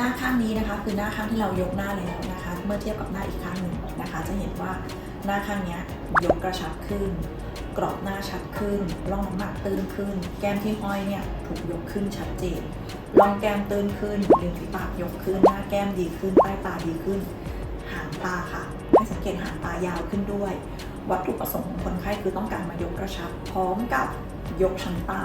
หน้าข้างนี้นะคะ คือหน้าข้างที่เรายกหน้าแล้วนะคะ เมื่อเทียบกับหน้าอีกข้างหนึ่งนะคะ จะเห็นว่าหน้าข้างนี้ยกกระชับขึ้น กรอบหน้าชัดขึ้นร่องน้ำหมากตื้นขึ้น แก้มที่ห้อยเนี่ยถูกยกขึ้นชัดเจนร่องแก้มตื้นขึ้นริมฝีปากยกขึ้น หน้าแก้มดีขึ้นใต้ตาดีขึ้น หางตาค่ะให้สังเกตหางตายาวขึ้นด้วย วัตถุประสงค์ของคนไข้คือต้องการมายกกระชับ พร้อมกับยกชั้นตา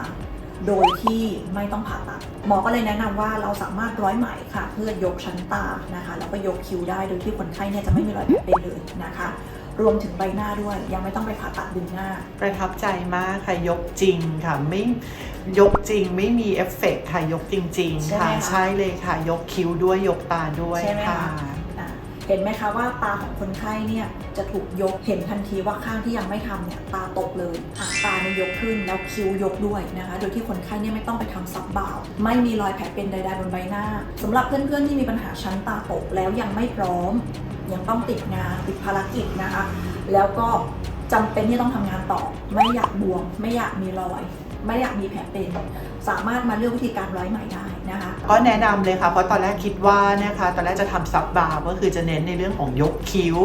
โดยที่ไม่ต้องผ่าตัดหมอก็เลยแนะนำว่าเราสามารถร้อยไหมค่ะ เพื่อยกชั้นตานะคะ แล้วก็ยกคิ้วได้โดยที่คนไข้เนี่ยจะไม่มีรอยแผลเป็นเลยนะคะ รวมถึงใบหน้าด้วย ยังไม่ต้องไปผ่าตัดดึงหน้า ประทับใจมากค่ะ ยกจริงค่ะไม่ยกจริงไม่มีเอฟเฟกต์ค่ะยกจริงใช่ๆไหมค่ะคะใช่เลยค่ะ ยกคิ้วด้วยยกตาด้วยใช่ไหมค่ะคะอะ เห็นไหมคะว่าตาของคนไข้เนี่ยจะถูกยกเห็นทันทีว่าข้างที่ยังไม่ทำเนี่ยตาตกเลยหางตาเนี่ยยกขึ้นแล้วคิ้วยกด้วยนะคะ โดยที่คนไข้เนี่ยไม่ต้องไปทำซับบ่าวไม่มีรอยแผลเป็นใดๆบนใบหน้าสำหรับเพื่อนๆที่มีปัญหาชั้นตาตกแล้วยังไม่พร้อม ยังต้องติดงานติดภารกิจนะคะ แล้วก็ จำเป็นที่ต้องทำงานต่อ ไม่อยากบวม ไม่อยากมีรอย ไม่อยากมีแผลเป็น สามารถมาเลือกวิธีการร้อยไหม่ได้นะคะ ก็แนะนำเลยค่ะ เพราะตอนแรกคิดว่านะคะตอนแรกจะทำซับบาร์ก็คือจะเน้นในเรื่องของยกคิ้ว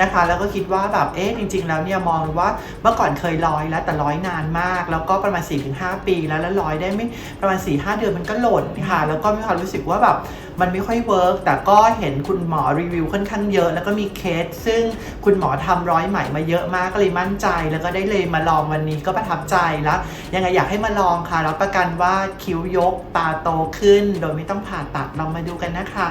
นะคะ แล้วก็คิดว่าแบบเอ๊ะจริง ๆ แล้วเนี่ยมองว่าเมื่อก่อนเคยร้อยแล้วแต่ร้อยนานมาก แล้วก็ประมาณ4-5ปี แล้วแล้วร้อยได้ไม่ประมาณ4-5เดือนมันก็หล่นค่ะ แล้วก็มีความรู้สึกว่าแบบมันไม่ค่อยเวิร์กแต่ก็เห็นคุณหมอรีวิวค่อนข้างเยอะ แล้วก็มีเคส ซึ่งคุณหมอทำร้อยไหมมาเยอะมากก็เลยมั่นใจ แล้วก็ได้เลยมาลองวันนี้ก็ประทับใจแล้ว ยังไงอยากให้มาลองค่ะรับประกันว่าคิ้วยกตาโตขึ้น โดยไม่ต้องผ่าตัดลองมาดูกันนะคะ